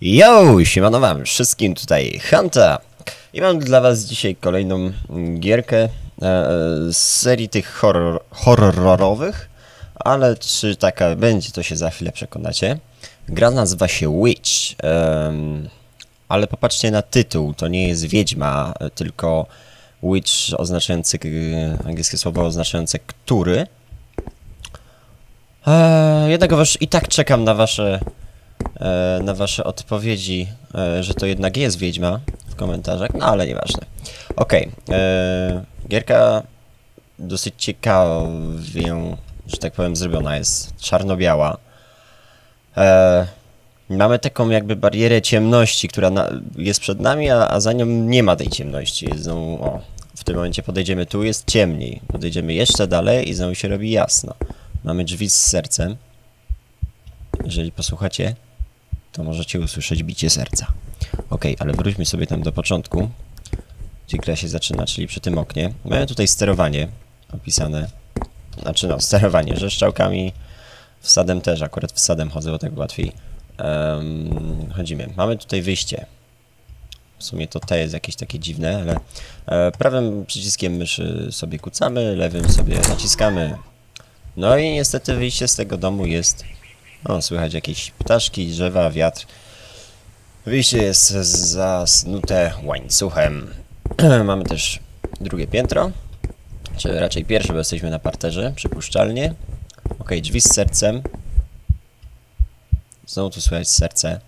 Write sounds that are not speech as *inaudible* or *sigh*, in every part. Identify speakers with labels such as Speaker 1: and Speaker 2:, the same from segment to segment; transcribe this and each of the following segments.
Speaker 1: Yo, siemano wam wszystkim, tutaj Hunter i mam dla was dzisiaj kolejną gierkę e, z serii tych horror, horrorowych, ale czy taka będzie, to się za chwilę przekonacie. Gra nazywa się Witch, ale popatrzcie na tytuł, to nie jest wiedźma, tylko Witch oznaczający, e, angielskie słowo oznaczające który. Jednakowoż i tak czekam na wasze e, na wasze odpowiedzi, e, że to jednak jest Wiedźma w komentarzach, no ale nieważne. Okej, e, gierka dosyć ciekawie, że tak powiem, zrobiona jest, czarno-biała. E, mamy taką jakby barierę ciemności, która na, jest przed nami, a, a za nią nie ma tej ciemności. Znowu, o, w tym momencie podejdziemy tu, jest ciemniej. Podejdziemy jeszcze dalej i znowu się robi jasno. Mamy drzwi z sercem. Jeżeli posłuchacie, to możecie usłyszeć bicie serca. Ok, ale wróćmy sobie tam do początku, gdzie gra się zaczyna, czyli przy tym oknie. Mamy tutaj sterowanie opisane. Znaczy no, sterowanie, że strzałkami wsadem też, akurat wsadem chodzę, bo tak łatwiej um, chodzimy. Mamy tutaj wyjście. W sumie to T jest jakieś takie dziwne, ale e, prawym przyciskiem myszy sobie kucamy, lewym sobie naciskamy. No i niestety wyjście z tego domu jest o, słychać jakieś ptaszki, drzewa, wiatr. Wyjście jest zasnute łańcuchem. *clears throat* Mamy też drugie piętro. Czy raczej pierwsze, bo jesteśmy na parterze, przypuszczalnie. Ok, drzwi z sercem. Znowu tu słychać serce.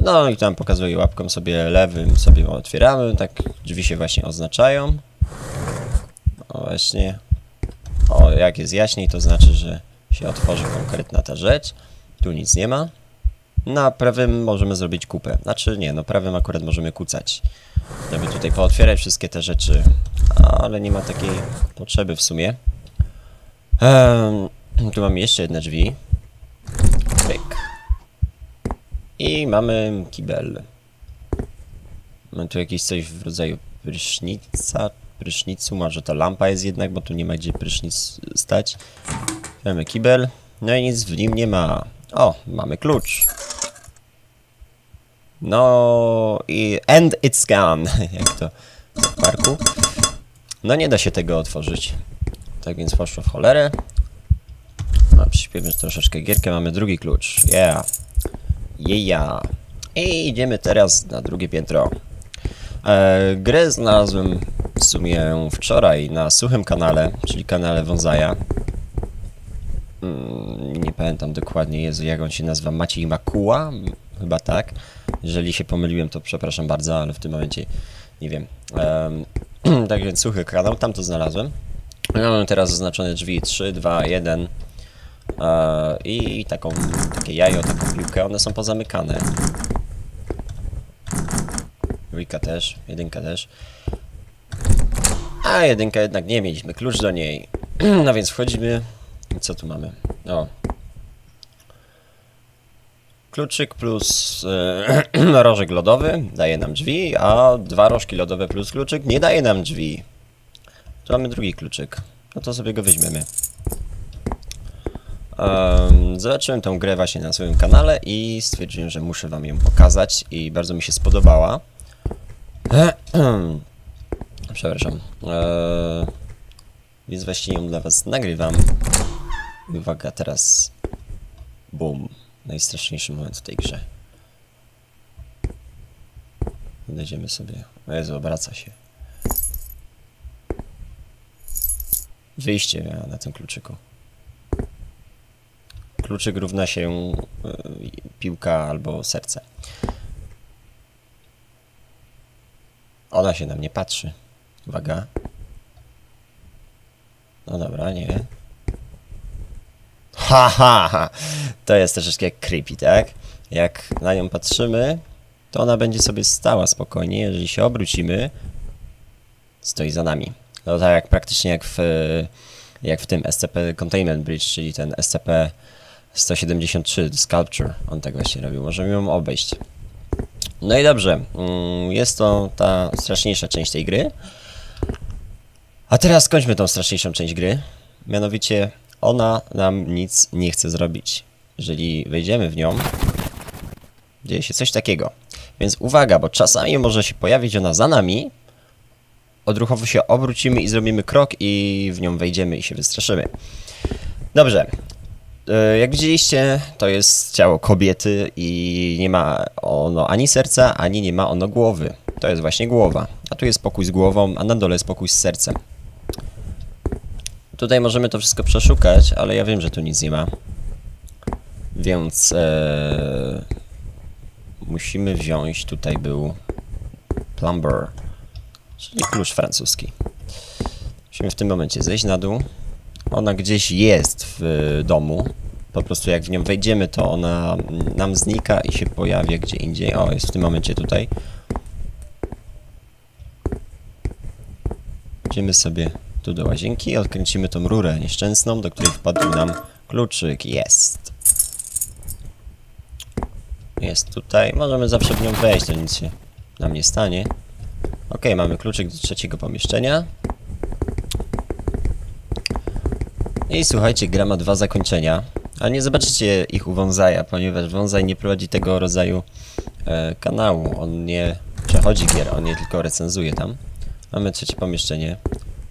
Speaker 1: No i tam pokazuje łapką sobie lewym, sobie otwieramy. Tak drzwi się właśnie oznaczają. O, właśnie. O, jak jest jaśniej, to znaczy, że się otworzy konkretna ta rzecz. Tu nic nie ma. Na prawym możemy zrobić kupę. Znaczy nie, no prawym akurat możemy kucać. Żeby tutaj pootwierać wszystkie te rzeczy. Ale nie ma takiej potrzeby w sumie. Um, tu mamy jeszcze jedne drzwi. Pyk. I mamy kibel. Mamy tu jakieś coś w rodzaju prysznica, prysznicu. Może to lampa jest jednak, bo tu nie ma gdzie prysznic stać. Mamy kibel. No i nic w nim nie ma. O, mamy klucz. No i and it's gone, *laughs* jak to w parku. No nie da się tego otworzyć. Tak więc poszło w cholerę. No, przyśpiewmy troszeczkę gierkę, mamy drugi klucz. Yeah. Yeah. I idziemy teraz na drugie piętro. E, grę znalazłem w sumie wczoraj na suchym kanale, czyli kanale Wązaja. Pamiętam dokładnie, Jezu, jak on się nazywa, Maciej Makuła? Chyba tak. Jeżeli się pomyliłem, to przepraszam bardzo, ale w tym momencie nie wiem. Um, *clears throat* tak więc suchy kanał, tam to znalazłem. Mamy teraz zaznaczone drzwi 3, 2, 1 e, i taką, takie jajo, taką piłkę, one są pozamykane. Dwójka też, jedynka też. A jedynka jednak nie mieliśmy klucz do niej. *clears throat* no więc wchodzimy co tu mamy? O. Kluczyk plus e, *clears throat* rożek lodowy daje nam drzwi, a dwa rożki lodowe plus kluczyk nie daje nam drzwi. Tu mamy drugi kluczyk. No to sobie go weźmiemy. Zobaczyłem tą grę właśnie na swoim kanale i stwierdziłem, że muszę wam ją pokazać i bardzo mi się spodobała. *clears throat* Przepraszam. Eee, więc właśnie ją dla was nagrywam. Uwaga, teraz. Boom. Najstraszniejszy moment w tej grze. Podejdziemy sobie. O Jezu, obraca się. Wyjście na tym kluczyku. Kluczyk równa się y, piłka albo serce. Ona się na mnie patrzy. Uwaga. No dobra, nie. Haha, ha, to jest troszeczkę creepy, tak? Jak na nią patrzymy, to ona będzie sobie stała spokojnie, jeżeli się obrócimy, stoi za nami. No tak jak praktycznie jak w, jak w tym SCP Containment Bridge, czyli ten SCP 173 Sculpture, on tak właśnie robił, możemy ją obejść. No i dobrze, mm, jest to ta straszniejsza część tej gry. A teraz skończmy tą straszniejszą część gry, mianowicie ona nam nic nie chce zrobić. Jeżeli wejdziemy w nią, Dzieje się coś takiego. Więc uwaga, bo czasami może się pojawić ona za nami. Odruchowo się obrócimy i zrobimy krok i w nią wejdziemy i się wystraszymy. Dobrze. E, Jak widzieliście, to jest ciało kobiety i nie ma ono ani serca, ani nie ma ono głowy. To jest właśnie głowa. A tu jest pokój z głową, a na dole jest pokój z sercem. Tutaj możemy to wszystko przeszukać, ale ja wiem, że tu nic nie ma. Więc e, musimy wziąć, tutaj był plumber, czyli klucz francuski. Musimy w tym momencie zejść na dół. Ona gdzieś jest w domu. Po prostu jak w nią wejdziemy, to ona nam znika i się pojawia gdzie indziej. O, jest w tym momencie tutaj. Idziemy sobie tu do łazienki, odkręcimy tą rurę nieszczęsną, do której wpadł nam kluczyk. Jest. Jest tutaj. Możemy zawsze w nią wejść, to nic się nam nie stanie. Ok, mamy kluczyk do trzeciego pomieszczenia. I słuchajcie, gra ma dwa zakończenia. Ale nie zobaczycie ich u Wązaja, ponieważ Wązaj nie prowadzi tego rodzaju e, kanału. On nie przechodzi gier, on je tylko recenzuje tam. Mamy trzecie pomieszczenie.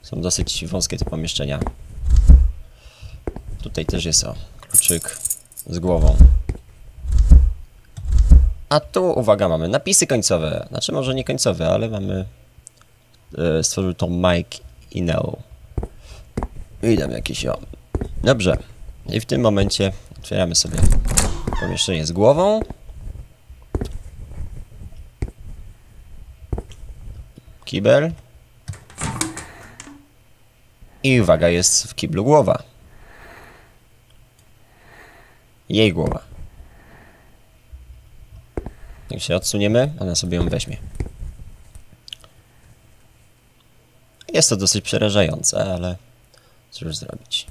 Speaker 1: Są dosyć wąskie te pomieszczenia. Tutaj też jest o, kluczyk z głową. A tu, uwaga, mamy napisy końcowe. Znaczy może nie końcowe, ale mamy... E, stworzył to Mike Inel. I tam jakieś o. Dobrze. I w tym momencie otwieramy sobie pomieszczenie z głową. Kibel. I uwaga, jest w kiblu głowa. Jej głowa. Jak się odsuniemy, ona sobie ją weźmie. Jest to dosyć przerażające, ale cóż zrobić.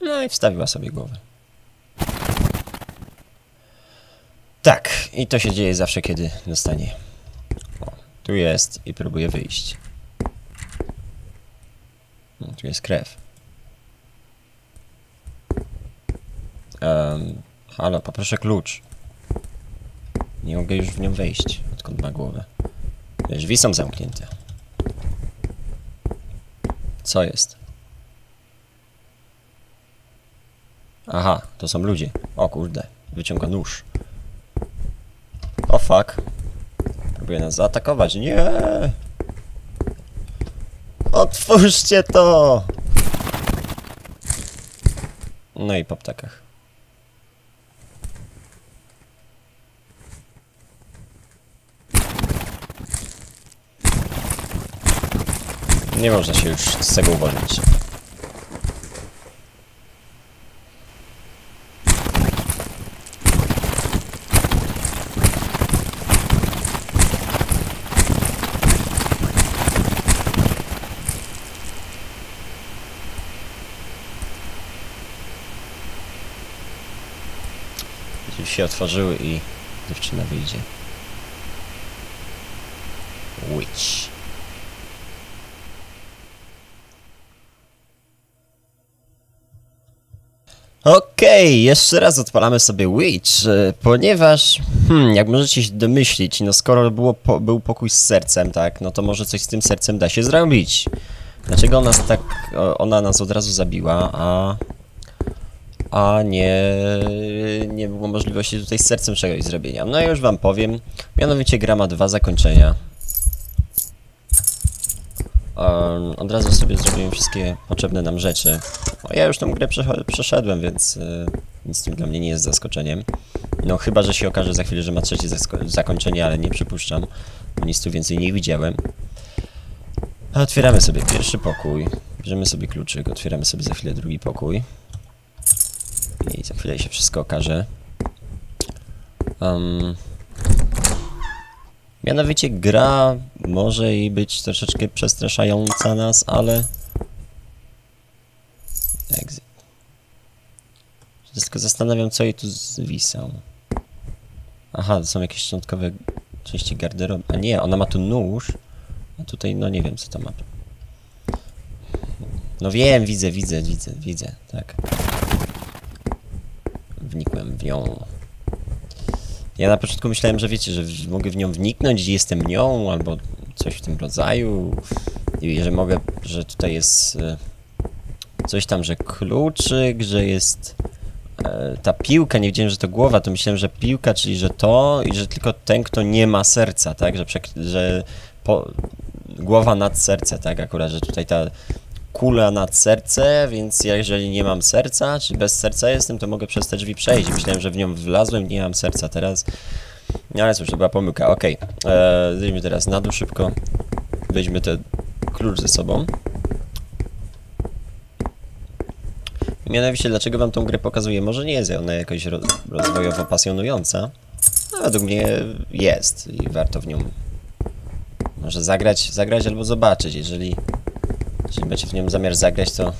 Speaker 1: No i wstawiła sobie głowę. Tak, i to się dzieje zawsze, kiedy dostanie. O, tu jest i próbuje wyjść. No, tu jest krew. Um, halo, poproszę klucz. Nie mogę już w nią wejść, odkąd ma głowę. Drzwi są zamknięte. Co jest? Aha, to są ludzie. O kurde, wyciąga nóż. Fuck. Próbuje nas zaatakować. Nie! Otwórzcie to! No i po ptakach. Nie można się już z tego uwolnić. Drzwi się otworzyły i dziewczyna wyjdzie. Witch. Okej, jeszcze raz odpalamy sobie Witch, e, ponieważ, hmm, jak możecie się domyślić, no skoro było po, był pokój z sercem, tak, no to może coś z tym sercem da się zrobić. Dlaczego nas tak, ona nas od razu zabiła, a, a nie, nie było możliwości tutaj z sercem czegoś zrobienia? No już wam powiem, mianowicie gra ma dwa zakończenia. Um, od razu sobie zrobiłem wszystkie potrzebne nam rzeczy. O, ja już tą grę przeszedłem, więc y, nic tym dla mnie nie jest zaskoczeniem. No chyba, że się okaże za chwilę, że ma trzecie zakończenie, ale nie przypuszczam. Bo nic tu więcej nie widziałem. Otwieramy sobie pierwszy pokój. Bierzemy sobie kluczyk, otwieramy sobie za chwilę drugi pokój. I za chwilę się wszystko okaże. Um, Mianowicie gra może i być troszeczkę przestraszająca nas, ale... Exit. Tylko zastanawiam, co jej tu zwisał. Aha, to są jakieś szczątkowe części garderoby. A nie, ona ma tu nóż. A tutaj, no nie wiem, co to ma. No wiem, widzę, widzę, widzę, widzę, tak. Wnikłem w nią. Ja na początku myślałem, że wiecie, że mogę w nią wniknąć, jestem nią, albo coś w tym rodzaju. I że mogę, że tutaj jest e, coś tam, że kluczyk, że jest e, ta piłka, nie wiedziałem, że to głowa, to myślałem, że piłka, czyli że to i że tylko ten, kto nie ma serca, tak, że, że po, głowa nad serce, tak, akurat, że tutaj ta kula nad serce, więc jeżeli nie mam serca, czy bez serca jestem, to mogę przez te drzwi przejść. Myślałem, że w nią wlazłem, nie mam serca teraz. No ale cóż, to była pomyłka. Okej, okay. zejdźmy teraz na dół szybko. Weźmy ten klucz ze sobą. Mianowicie, dlaczego wam tą grę pokazuję? Może nie jest ona jakoś ro rozwojowo pasjonująca, a według mnie jest i warto w nią może zagrać, zagrać albo zobaczyć. Jeżeli, jeżeli macie w nią zamiar zagrać, to,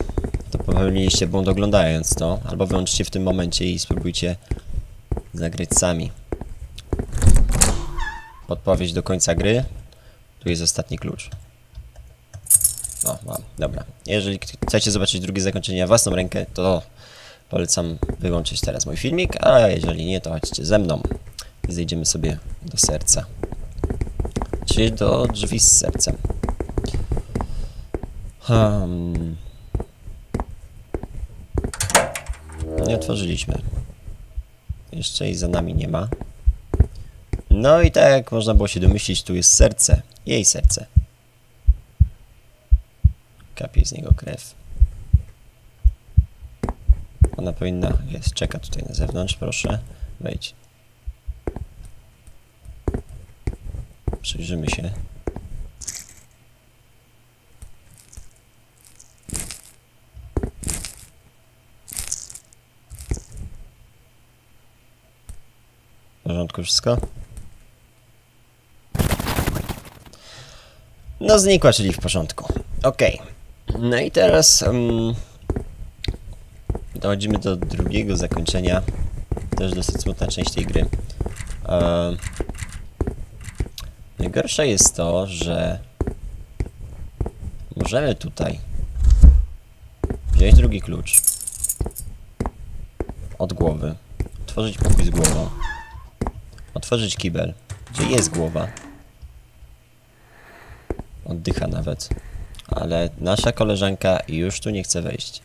Speaker 1: to popełniliście błąd oglądając to, albo wyłączcie w tym momencie i spróbujcie zagrać sami. Podpowiedź do końca gry. Tu jest ostatni klucz. O, mam, dobra. Jeżeli chcecie zobaczyć drugie zakończenie własną rękę, to polecam wyłączyć teraz mój filmik, a jeżeli nie, to chodźcie ze mną i zejdziemy sobie do serca. Czyli do drzwi z sercem. Hmm. Nie otworzyliśmy. Jeszcze i za nami nie ma. No i tak jak można było się domyślić, tu jest serce. Jej serce. Kapie z niego krew. Ona powinna... Jest, czeka tutaj na zewnątrz, proszę. Wejdź. Przyjrzymy się. Wszystko? No znikła, czyli w porządku. Okej. No i teraz um, dochodzimy do drugiego zakończenia. Też dosyć smutna część tej gry. Um, najgorsze jest to, że możemy tutaj wziąć drugi klucz od głowy, otworzyć pokój z głową, otworzyć kibel, gdzie jest głowa, oddycha nawet, ale nasza koleżanka już tu nie chce wejść.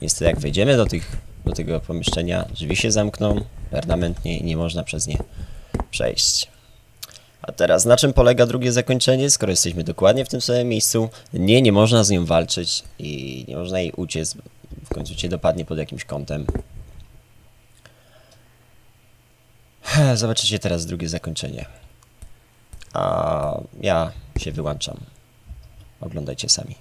Speaker 1: Niestety jak wejdziemy do, tych, do tego pomieszczenia, drzwi się zamkną permanentnie i nie można przez nie przejść. A teraz na czym polega drugie zakończenie? Skoro jesteśmy dokładnie w tym samym miejscu, nie, nie można z nią walczyć i nie można jej uciec, w końcu cię dopadnie pod jakimś kątem. Zobaczycie teraz drugie zakończenie. A ja się wyłączam. Oglądajcie sami.